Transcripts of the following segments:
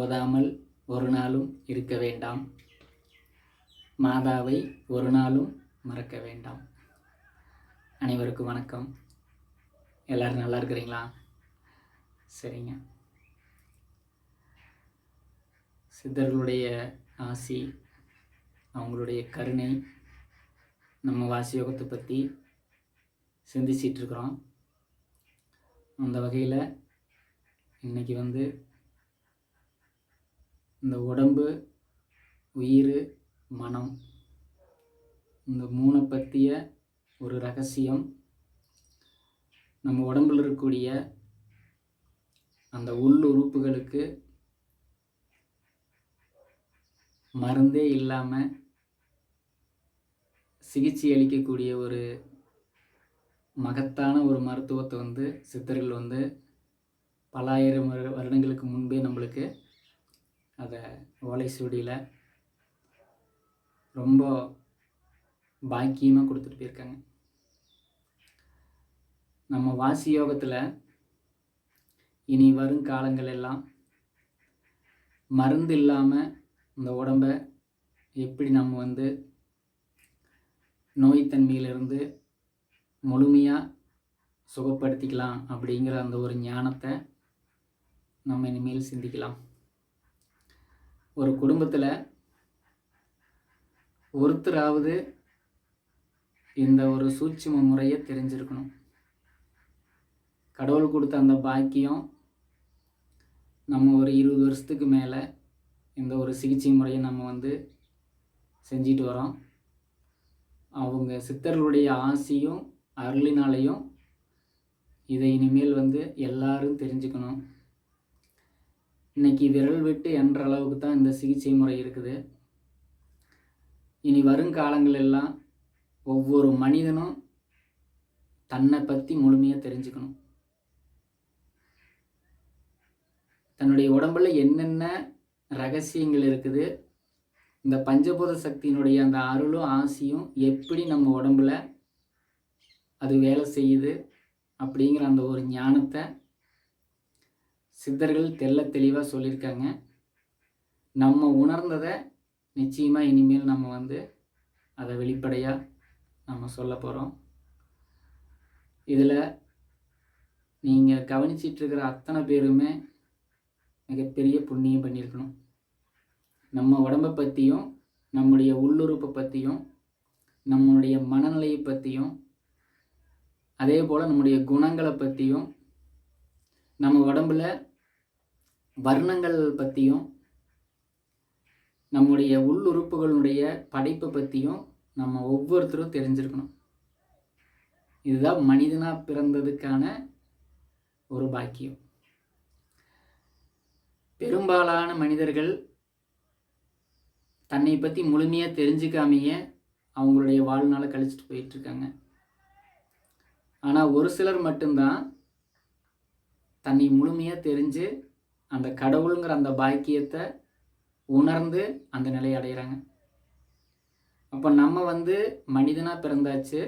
ஓதாமல் ஒரு நாளும் இருக்க வேண்டாம். மாதாவை ஒரு நாளும் மறக்க வேண்டாம். அனைவருக்கும் வணக்கம். எல்லோரும் நல்லா இருக்கிறீங்களா? சரிங்க. சித்தர்களுடைய ஆசி அவங்களுடைய கருணை நம்ம வாசியோகத்தை பற்றி சிந்திச்சிட்ருக்குறோம் அந்த வகையில் இன்றைக்கி வந்து இந்த உடம்பு உயிர் மனம் இந்த மூணை பற்றிய ஒரு ரகசியம். நம்ம உடம்பில் இருக்கக்கூடிய அந்த உள் உறுப்புகளுக்கு மருந்தே இல்லாமல் சிகிச்சை அளிக்கக்கூடிய ஒரு மகத்தான ஒரு மருத்துவத்தை வந்து சித்தர்கள் வந்து பல ஆயிரம் வருடங்களுக்கு முன்பே நம்மளுக்கு அதை ஓலை சுவடியில் ரொம்ப பாக்கியமாக கொடுத்துட்டு போயிருக்காங்க. நம்ம வாசி யோகத்தில் இனி வரும் காலங்கள் எல்லாம் மருந்து இல்லாமல் இந்த உடம்ப எப்படி நம்ம வந்து நோய்த்தன்மையிலிருந்து முழுமையாக சுகப்படுத்திக்கலாம் அப்படிங்கிற அந்த ஒரு ஞானத்தை நம்ம இனிமேல் சிந்திக்கலாம். ஒரு குடும்பத்தில் ஒருத்தராவது இந்த ஒரு சூட்சும முறையை தெரிஞ்சிருக்கணும். கடவுள் கொடுத்த அந்த பாக்கியம் நம்ம ஒரு இருபது வருஷத்துக்கு மேலே இந்த ஒரு சிகிச்சை முறையை நம்ம வந்து செஞ்சிட்டு வரோம். அவங்க சித்தர்களுடைய ஆசியும் அருளினாலையும் இதை இனிமேல் வந்து எல்லாரும் தெரிஞ்சுக்கணும். இன்னைக்கு விரல் விட்டு என்ற அளவுக்கு தான் இந்த சிகிச்சை முறை இருக்குது. இனி வருங்காலங்கள் எல்லாம் ஒவ்வொரு மனிதனும் தன்னை பற்றி முழுமையாக தெரிஞ்சுக்கணும். தன்னுடைய உடம்புல என்னென்ன ரகசியங்கள் இருக்குது இந்த பஞ்சபூத சக்தியினுடைய அந்த அருளும் ஆசியும் எப்படி நம்ம உடம்புல அது வேலை செய்யுது அப்படிங்கிற அந்த ஒரு ஞானத்தை சித்தர்கள் தெல்ல தெளிவாக சொல்லியிருக்காங்க. நம்ம உணர்ந்ததை நிச்சயமாக இனிமேல் நம்ம வந்து அதை வெளிப்படையாக நம்ம சொல்ல போகிறோம் இதில் நீங்கள் கவனிச்சிட்ருக்கிற அத்தனை பேருமே மிகப்பெரிய புண்ணியம் பண்ணியிருக்கணும். நம்ம உடம்பை பற்றியும் நம்முடைய உள்ளுறுப்பை பற்றியும் நம்மளுடைய மனநிலையை பற்றியும் அதே போல் நம்முடைய குணங்களை பற்றியும் நம்ம உடம்புல வர்ணங்கள் பற்றியும் நம்முடைய உள்ளுறுப்புகளுடைய படைப்பை பற்றியும் நம்ம ஒவ்வொருத்தரும் தெரிஞ்சிருக்கணும். இதுதான் மனிதனாக பிறந்ததுக்கான ஒரு பாக்கியம். பெரும்பாலான மனிதர்கள் தன்னை பற்றி முழுமையாக தெரிஞ்சுக்காமையே அவங்களுடைய வாழ்நாளை கழிச்சிட்டு போயிட்டுருக்காங்க. ஆனால் ஒரு சிலர் மட்டும்தான் தன்னை முழுமையாக தெரிஞ்சு அந்த கடவுளுங்கிற அந்த பாக்கியத்தை உணர்ந்து அந்த நிலையை அடைகிறாங்க அப்போ நம்ம வந்து மனிதனாக பிறந்தாச்சு.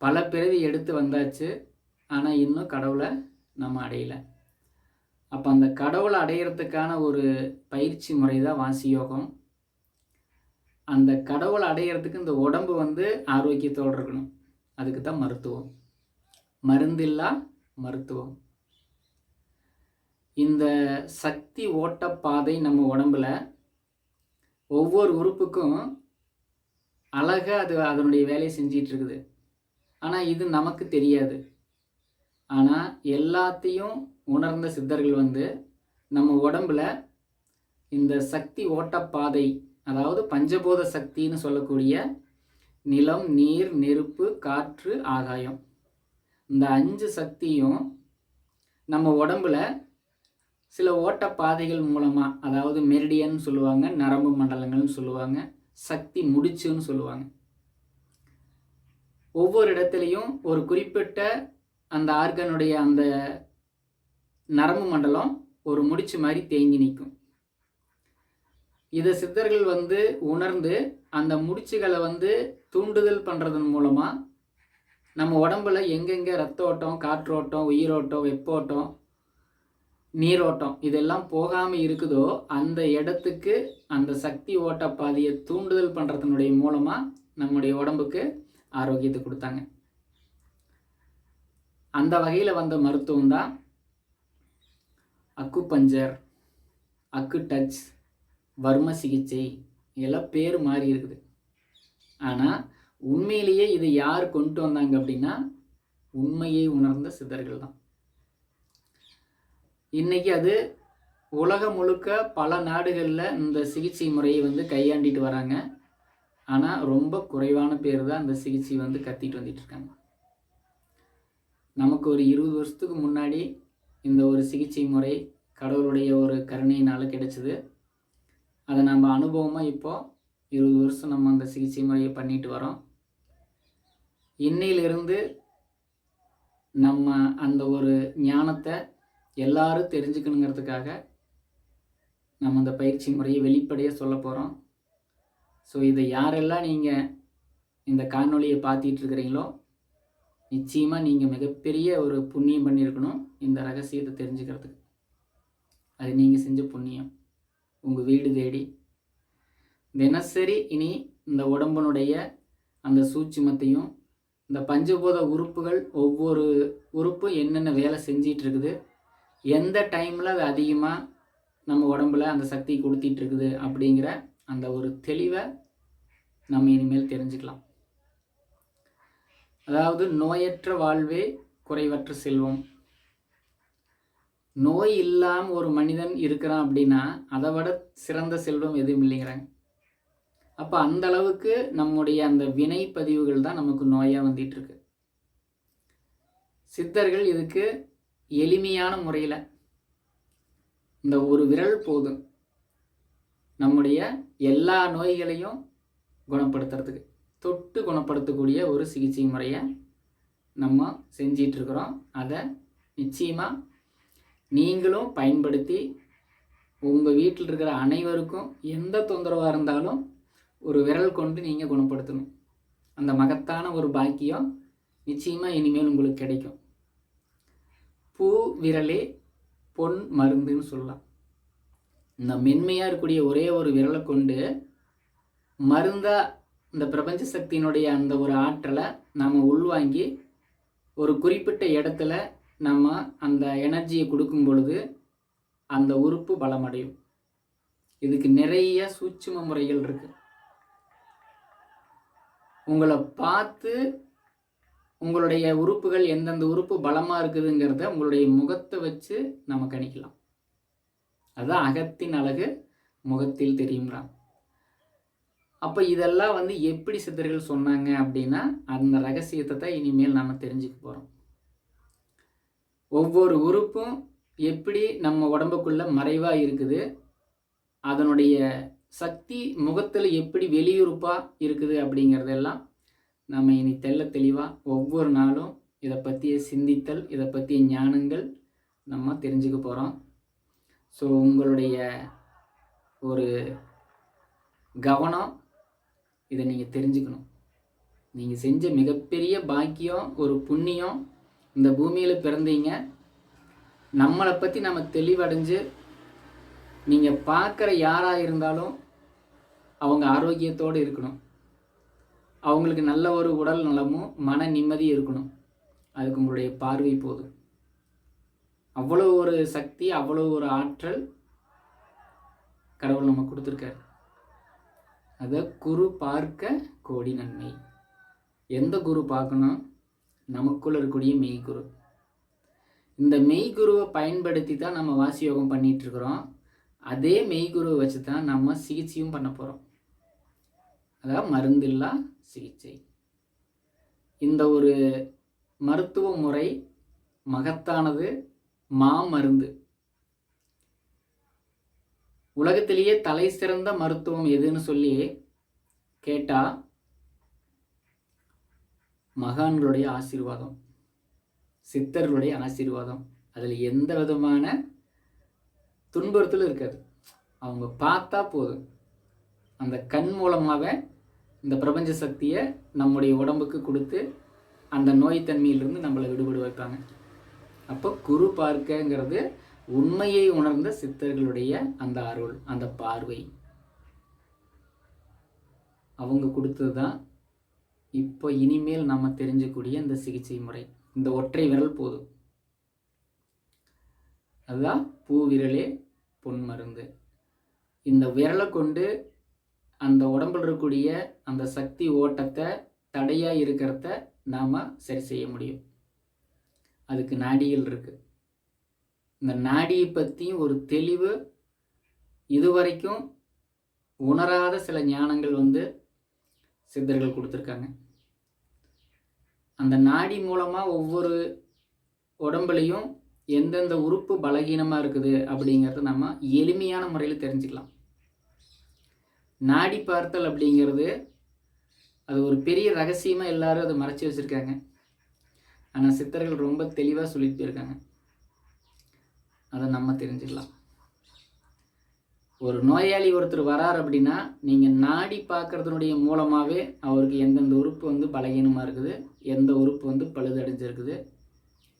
பல பிறவி எடுத்து வந்தாச்சு. ஆனால் இன்னும் கடவுளை நம்ம அடையலை. அப்போ அந்த கடவுளை அடையிறதுக்கான ஒரு பயிற்சி முறை தான் வாசி யோகம் அந்த கடவுளை அடையிறதுக்கு இந்த உடம்பு வந்து ஆரோக்கியத்தோடு இருக்கணும். அதுக்கு தான் மருத்துவம். மருந்தில்லா மருத்துவம். இந்த சக்தி ஓட்டப்பாதை நம்ம உடம்புல ஒவ்வொரு உறுப்புக்கும் அழகாக அது அதனுடைய வேலையை செஞ்சிகிட்டு இருக்குது ஆனால் இது நமக்கு தெரியாது. ஆனால் எல்லாத்தையும் உணர்ந்த சித்தர்கள் வந்து நம்ம உடம்புல இந்த சக்தி ஓட்டப்பாதை அதாவது பஞ்சபூத சக்தின்னு சொல்லக்கூடிய நிலம் நீர் நெருப்பு காற்று ஆகாயம். இந்த அஞ்சு சக்தியும் நம்ம உடம்புல சில ஓட்டப்பாதைகள் மூலமாக அதாவது மெரிடியன் சொல்லுவாங்க நரம்பு மண்டலங்கள்னு சொல்லுவாங்க சக்தி முடிச்சுன்னு சொல்லுவாங்க. ஒவ்வொரு இடத்துலையும் ஒரு குறிப்பிட்ட அந்த ஆர்கனுடைய அந்த நரம்பு மண்டலம் ஒரு முடிச்சு மாதிரி தேங்கி நிற்கும். இதை சித்தர்கள் வந்து உணர்ந்து அந்த முடிச்சுகளை வந்து தூண்டுதல் பண்ணுறதன் மூலமாக நம்ம உடம்புல எங்கெங்கே ரத்த ஓட்டம் காற்றோட்டம் உயிரோட்டம் வெப்போட்டம் நீரோட்டம் இதெல்லாம் போகாமல் இருக்குதோ அந்த இடத்துக்கு அந்த சக்தி ஓட்ட பாதையை தூண்டுதல் பண்ணுறதுனுடைய மூலமாக நம்முடைய உடம்புக்கு ஆரோக்கியத்தை கொடுத்தாங்க. அந்த வகையில் வந்த மருத்துவம் தான் அக்கு பஞ்சர் அக்கு டச் வர்ம சிகிச்சை இதெல்லாம் பேர் மாறி இருக்குது. ஆனால் உண்மையிலேயே இதை யார் கொண்டு வந்தாங்க அப்படின்னா உண்மையை உணர்ந்த சித்தர்கள் தான். இன்றைக்கி அது உலகம் முழுக்க பல நாடுகளில் இந்த சிகிச்சை முறையை வந்து கையாண்டிட்டு வராங்க. ஆனால் ரொம்ப குறைவான பேர் தான் அந்த சிகிச்சை வந்து கத்திட்டு வந்துட்டுருக்காங்க நமக்கு ஒரு இருபது வருஷத்துக்கு முன்னாடி இந்த ஒரு சிகிச்சை முறை கடவுளுடைய ஒரு கருணையினால் கிடைச்சிது. அதை நம்ம அனுபவமாக இப்போது இருபது வருஷம் நம்ம அந்த சிகிச்சை முறையை பண்ணிட்டு வரோம். இன்னையிலிருந்து நம்ம அந்த ஒரு ஞானத்தை எல்லாரும் தெரிஞ்சுக்கணுங்கிறதுக்காக நம்ம அந்த பயிற்சி முறையை வெளிப்படையாக சொல்ல போகிறோம் ஸோ இதை யாரெல்லாம் நீங்கள் இந்த காணொலியை பார்த்துட்டு இருக்கிறீங்களோ நிச்சயமாக நீங்கள் மிகப்பெரிய ஒரு புண்ணியம் பண்ணியிருக்கணும் இந்த ரகசியத்தை தெரிஞ்சுக்கிறதுக்கு. அது நீங்கள் செஞ்ச புண்ணியம். உங்கள் வீடு தேடி. தினசரி இனி இந்த உடம்புனுடைய அந்த சூட்சுமத்தையும் இந்த பஞ்சபூத உறுப்புகள் ஒவ்வொரு உறுப்பும் என்னென்ன வேலை செஞ்சிகிட்டு இருக்குது எந்த டைமில் அது அதிகமாக நம்ம உடம்புல அந்த சக்தி கொடுத்திட்டு இருக்குது அப்படிங்கிற அந்த ஒரு தெளிவை நம்ம இனிமேல் தெரிஞ்சுக்கலாம். அதாவது நோயற்ற வாழ்வே குறைவற்ற செல்வம். நோய் இல்லாமல் ஒரு மனிதன் இருக்கிறான் அப்படின்னா அதை விட சிறந்த செல்வம் எதுவும் இல்லைங்கிறாங்க அப்போ அந்த அளவுக்கு நம்முடைய அந்த வினை பதிவுகள் தான் நமக்கு நோயாக வந்துட்டு இருக்கு சித்தர்கள் இதுக்கு எளிமையான முறையில் இந்த ஒரு விரல் போதும் நம்முடைய எல்லா நோய்களையும் குணப்படுத்துறதுக்கு தொட்டு குணப்படுத்தக்கூடிய ஒரு சிகிச்சை முறையை நம்ம செஞ்சிகிட்ருக்குறோம் அதை நிச்சயமாக நீங்களும் பயன்படுத்தி உங்கள் வீட்டில் இருக்கிற அனைவருக்கும் எந்த தொந்தரவாக இருந்தாலும் ஒரு விரல் கொண்டு நீங்கள் குணப்படுத்தணும். அந்த மகத்தான ஒரு பாக்கியம் நிச்சயமாக இனிமேல் உங்களுக்கு கிடைக்கும். பூ விரலே பொன் மருந்துன்னு சொல்லலாம். இந்த மென்மையாக இருக்கக்கூடிய ஒரே ஒரு விரலை கொண்டு மருந்தாக இந்த பிரபஞ்ச சக்தியினுடைய அந்த ஒரு ஆற்றலை நாம் உள்வாங்கி ஒரு குறிப்பிட்ட இடத்துல நம்ம அந்த எனர்ஜியை கொடுக்கும் பொழுது அந்த உறுப்பு பலமடையும். இதுக்கு நிறைய சூட்சும முறைகள் இருக்குது உங்களை பார்த்து உங்களுடைய உறுப்புகள் எந்தெந்த உறுப்பு பலமாக இருக்குதுங்கிறத உங்களுடைய முகத்தை வச்சு நம்ம கணிக்கலாம். அதுதான் அகத்தின் அழகு முகத்தில் தெரியுங்கிறான் அப்போ இதெல்லாம் வந்து எப்படி சித்தர்கள் சொன்னாங்க அப்படின்னா அந்த ரகசியத்தை தான் இனிமேல் நாம் தெரிஞ்சுக்க போகிறோம் ஒவ்வொரு உறுப்பும் எப்படி நம்ம உடம்புக்குள்ளே மறைவாக இருக்குது அதனுடைய சக்தி முகத்தில் எப்படி வெளியுறுப்பாக இருக்குது அப்படிங்கிறதெல்லாம் நம்ம இனி தெல்ல தெளிவாக ஒவ்வொரு நாளும் இதை பற்றிய சிந்தித்தல் இதை பற்றிய ஞானங்கள் நம்ம தெரிஞ்சுக்க போகிறோம் ஸோ உங்களுடைய ஒரு கவனம் இதை நீங்கள் தெரிஞ்சுக்கணும். நீங்கள் செஞ்ச மிகப்பெரிய பாக்கியம் ஒரு புண்ணியம் இந்த பூமியில் பிறந்தீங்க. நம்மளை பற்றி நம்ம தெளிவடைஞ்சு நீங்கள் பார்க்குற யாராக இருந்தாலும் அவங்க ஆரோக்கியத்தோடு இருக்கணும். அவங்களுக்கு நல்ல ஒரு உடல் நலமும் மன நிம்மதியும் இருக்கணும். அதுக்கு உங்களுடைய பார்வை போதும். அவ்வளோ ஒரு சக்தி அவ்வளோ ஒரு ஆற்றல் கடவுள் நம்ம கொடுத்துருக்காரு. அதை குரு பார்க்க கோடி நன்மை. எந்த குரு பார்க்கணும்? நமக்குள்ள இருக்கக்கூடிய மெய்குரு இந்த மெய்குருவை பயன்படுத்தி தான் நம்ம வாசி யோகம் பண்ணிகிட்ருக்குறோம் அதே மெய்குருவை வச்சு தான் நம்ம சிகிச்சையும் பண்ண போகிறோம் அதாவது மருந்தில்லா சிகிச்சை. இந்த ஒரு மருத்துவ முறை மகத்தானது மாமருந்து உலகத்திலேயே தலை சிறந்த மருத்துவம் எதுன்னு சொல்லி கேட்டால் மகான்களுடைய ஆசீர்வாதம் சித்தர்களுடைய ஆசீர்வாதம். அதில் எந்த விதமான துன்புறுத்தலும் இருக்காது. அவங்க பார்த்தா போதும். அந்த கண் மூலமாகவே இந்த பிரபஞ்ச சக்தியை நம்முடைய உடம்புக்கு கொடுத்து அந்த நோய் தன்மையிலிருந்து நம்மளை விடுபடு வைப்பாங்க அப்போ குரு பார்க்கங்கிறது உண்மையை உணர்ந்த சித்தர்களுடைய அந்த அருள் அந்த பார்வை. அவங்க கொடுத்தது தான் இப்போ இனிமேல் நம்ம தெரிஞ்சக்கூடிய இந்த சிகிச்சை முறை. இந்த ஒற்றை விரல் போதும். அதுதான் பூ விரலே பொன் மருந்து. இந்த விரலை கொண்டு அந்த உடம்பில் இருக்கக்கூடிய அந்த சக்தி ஓட்டத்தை தடையாக இருக்கிறத நாம் சரி செய்ய முடியும். அதுக்கு நாடிகள் இருக்குது இந்த நாடியை பற்றியும் ஒரு தெளிவு இதுவரைக்கும் உணராத சில ஞானங்கள் வந்து சித்தர்கள் கொடுத்துருக்காங்க. அந்த நாடி மூலமாக ஒவ்வொரு உடம்புலையும் எந்தெந்த உறுப்பு பலகீனமாக இருக்குது அப்படிங்கிறத நம்ம எளிமையான முறையில் தெரிஞ்சுக்கலாம். நாடி பார்த்தல் அப்படிங்கிறது அது ஒரு பெரிய ரகசியமாக எல்லாரும் அதை மறைச்சி வச்சுருக்காங்க. ஆனால் சித்தர்கள் ரொம்ப தெளிவாக சொல்லிட்டு போயிருக்காங்க. அதை நம்ம தெரிஞ்சுக்கலாம். ஒரு நோயாளி ஒருத்தர் வரார் அப்படின்னா நீங்கள் நாடி பார்க்குறதுனுடைய மூலமாகவே அவருக்கு எந்தெந்த உறுப்பு வந்து பலகீனமாக இருக்குது எந்த உறுப்பு வந்து பழுதடைஞ்சிருக்குது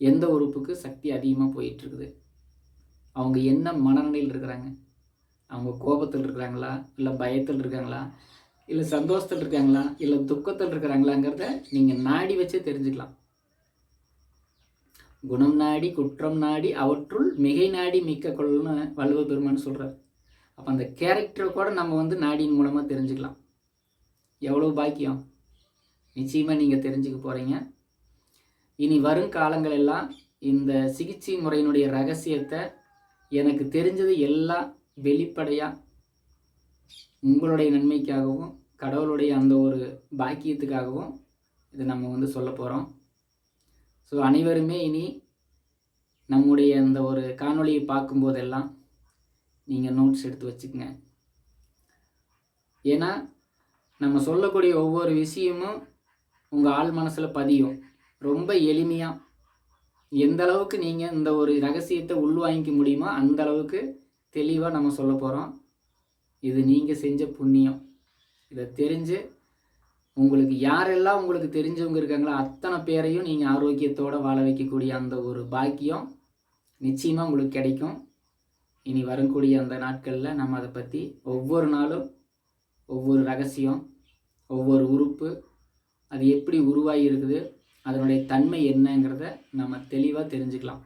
எந்த உறுப்புக்கு சக்தி அதிகமாக போயிட்டுருக்குது அவங்க என்ன மனநிலையில் இருக்கிறாங்க. அவங்க கோபத்தில் இருக்கிறாங்களா? இல்லை பயத்தில் இருக்காங்களா? இல்லை சந்தோஷத்தில் இருக்காங்களா? இல்லை துக்கத்தில் இருக்கிறாங்களாங்கிறத நீங்கள் நாடி வச்சே தெரிஞ்சுக்கலாம். குணம் நாடி குற்றம் நாடி அவற்றுள் மிகை நாடி மிக்க கொள்ளுன்னு வள்ளுவ பெருமான்னு சொல்கிறார் அப்போ அந்த கேரக்டரை கூட நம்ம வந்து நாடியின் மூலமாக தெரிஞ்சுக்கலாம். எவ்வளோ பாக்கியம்? நிச்சயமாக நீங்கள் தெரிஞ்சுக்க போகிறீங்க இனி வரும் காலங்களெல்லாம் இந்த சிகிச்சை முறையினுடைய ரகசியத்தை எனக்கு தெரிஞ்சது எல்லாம் வெளிப்படையாக உங்களுடைய நன்மைக்காகவும் கடவுளுடைய அந்த ஒரு பாக்கியத்துக்காகவும் இதை நம்ம வந்து சொல்ல போகிறோம் ஸோ அனைவருமே இனி நம்முடைய அந்த ஒரு காணொளியை பார்க்கும்போதெல்லாம் நீங்கள் நோட்ஸ் எடுத்து வச்சுக்கோங்க. ஏன்னா நம்ம சொல்லக்கூடிய ஒவ்வொரு விஷயமும் உங்கள் ஆள் மனசில் பதியும். ரொம்ப எளிமையாக எந்த அளவுக்கு நீங்கள் இந்த ஒரு ரகசியத்தை உள்வாங்கிக்க முடியுமோ அந்த அளவுக்கு தெளிவாக நம்ம சொல்ல போகிறோம் இது நீங்கள் செஞ்ச புண்ணியம். இதை தெரிஞ்சு உங்களுக்கு யாரெல்லாம் உங்களுக்கு தெரிஞ்சவங்க இருக்காங்களோ அத்தனை பேரையும் நீங்கள் ஆரோக்கியத்தோடு வாழ வைக்கக்கூடிய அந்த ஒரு பாக்கியம் நிச்சயமாக உங்களுக்கு கிடைக்கும். இனி வரக்கூடிய அந்த நாட்களில் நம்ம அதை பற்றி ஒவ்வொரு நாளும் ஒவ்வொரு ரகசியம் ஒவ்வொரு உறுப்பு அது எப்படி உருவாகி இருக்குது அதனுடைய தன்மை என்னங்கிறத நம்ம தெளிவாக தெரிஞ்சுக்கலாம்.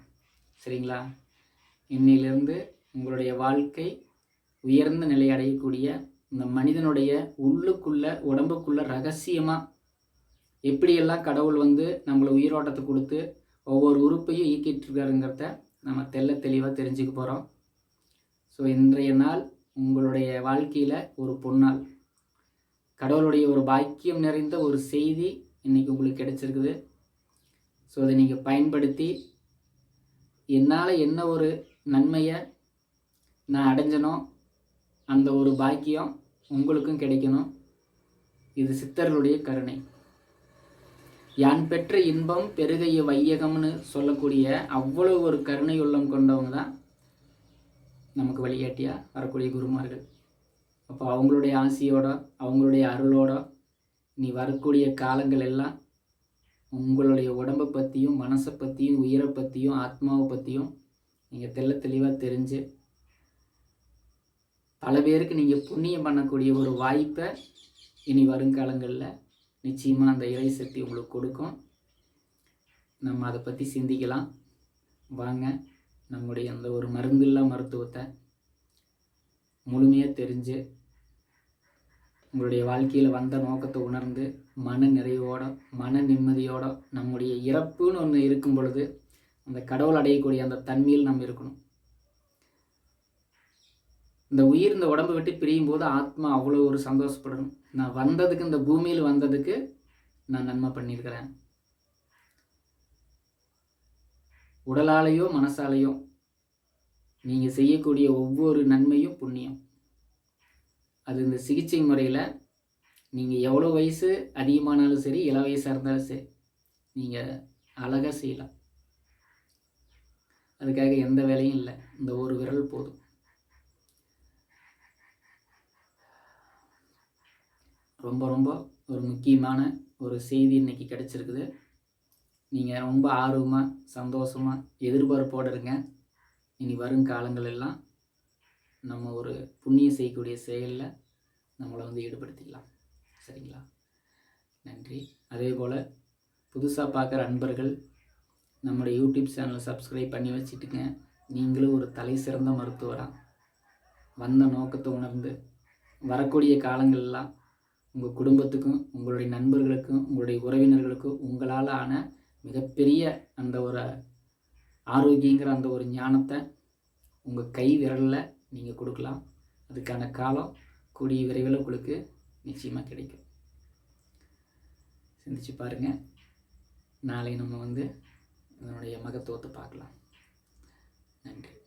சரிங்களா? இன்னிலிருந்து உங்களுடைய வாழ்க்கை உயர்ந்த நிலை அடையக்கூடிய இந்த மனிதனுடைய உள்ளுக்குள்ள உடம்புக்குள்ள ரகசியமாக எப்படியெல்லாம் கடவுள் வந்து நம்மளை உயிரோட்டத்தை கொடுத்து ஒவ்வொரு உறுப்பையும் இயக்கிட்டு இருக்காருங்கிறத நம்ம தெல்ல தெளிவாக தெரிஞ்சுக்க போகிறோம் ஸோ இன்றைய நாள் உங்களுடைய வாழ்க்கையில் ஒரு பொன்னாள். கடவுளுடைய ஒரு பாக்கியம் நிறைந்த ஒரு செய்தி இன்றைக்கி உங்களுக்கு கிடைச்சிருக்குது. ஸோ அதை நீங்கள் பயன்படுத்தி என்னால் என்ன ஒரு நன்மையை நான் அடைஞ்சனும் அந்த ஒரு பாக்கியம் உங்களுக்கும் கிடைக்கணும். இது சித்தர்களுடைய கருணை. யான் பெற்ற இன்பம் பெருகைய வையகம்னு சொல்லக்கூடிய அவ்வளோ ஒரு கருணை உள்ளம் கொண்டவங்க தான் நமக்கு வழிகாட்டியாக வரக்கூடிய குருமார்கள். அப்போ அவங்களுடைய ஆசையோட அவங்களுடைய அருளோட நீ வரக்கூடிய காலங்கள் எல்லாம் உங்களுடைய உடம்பை பற்றியும் மனசை பற்றியும் உயிரை பற்றியும் ஆத்மாவை பற்றியும் நீங்கள் தெல்ல தெளிவாக தெரிஞ்சு பல பேருக்கு நீங்கள் புண்ணியம் பண்ணக்கூடிய ஒரு வாய்ப்பை இனி வருங்காலங்களில் நிச்சயமாக அந்த இறை சக்தி உங்களுக்கு கொடுக்கும். நம்ம அதை பற்றி சிந்திக்கலாம். வாங்க நம்முடைய அந்த ஒரு மருந்தில்லா மருத்துவத்தை முழுமையாக தெரிஞ்சு உங்களுடைய வாழ்க்கையில் வந்த நோக்கத்தை உணர்ந்து மன நிறைவோட மன நிம்மதியோட நம்முடைய இறப்புன்னு ஒன்று இருக்கும் பொழுது அந்த கடவுள் அடையக்கூடிய அந்த தன்மையில் நம்ம இருக்கணும். இந்த உயிர் இந்த உடம்பை விட்டு பிரியும் போது ஆத்மா அவ்வளோ ஒரு சந்தோஷப்படணும் நான் வந்ததுக்கு இந்த பூமியில் வந்ததுக்கு நான் நன்மை பண்ணியிருக்கிறேன். உடலாலேயோ மனசாலேயோ நீங்கள் செய்யக்கூடிய ஒவ்வொரு நன்மையும் புண்ணியம். அது இந்த சிகிச்சை முறையில் நீங்கள் எவ்வளோ வயசு அதிகமானாலும் சரி இள வயசாக இருந்தாலும் சரி நீங்கள் அழகாக செய்யலாம். அதுக்காக எந்த வேலையும் இல்லை. இந்த ஒரு விரல் போதும். ரொம்ப ரொம்ப ஒரு முக்கியமான ஒரு செய்தி இன்றைக்கி கிடச்சிருக்குது. நீங்கள் ரொம்ப ஆர்வமாக சந்தோஷமாக எதிர்பார்ப்போடு இருங்க. இனி வரும் காலங்கள் எல்லாம் நம்ம ஒரு புண்ணியம் செய்யக்கூடிய செயலில் நம்மளை வந்து ஈடுபடுத்திக்கலாம். சரிங்களா? நன்றி. அதே போல் புதுசாக பார்க்குற அன்பர்கள் நம்மளுடைய யூடியூப் சேனலை சப்ஸ்கிரைப் பண்ணி வச்சுட்டுங்க. நீங்களும் ஒரு தலை சிறந்த மருத்துவராக வந்த நோக்கத்தை உணர்ந்து வரக்கூடிய காலங்கள்லாம் உங்கள் குடும்பத்துக்கும் உங்களுடைய நண்பர்களுக்கும் உங்களுடைய உறவினர்களுக்கும் உங்களால் ஆன மிகப்பெரிய அந்த ஒரு ஆரோக்கியங்கிற அந்த ஒரு ஞானத்தை உங்கள் கை விரலில் நீங்கள் கொடுக்கலாம். அதுக்கான காலம் கூடிய விரைவில் உங்களுக்கு நிச்சயமாக கிடைக்கும். சிந்திச்சு பாருங்கள் நாளை நம்ம வந்து இதனுடைய மகத்துவத்தை பார்க்கலாம். நன்றி.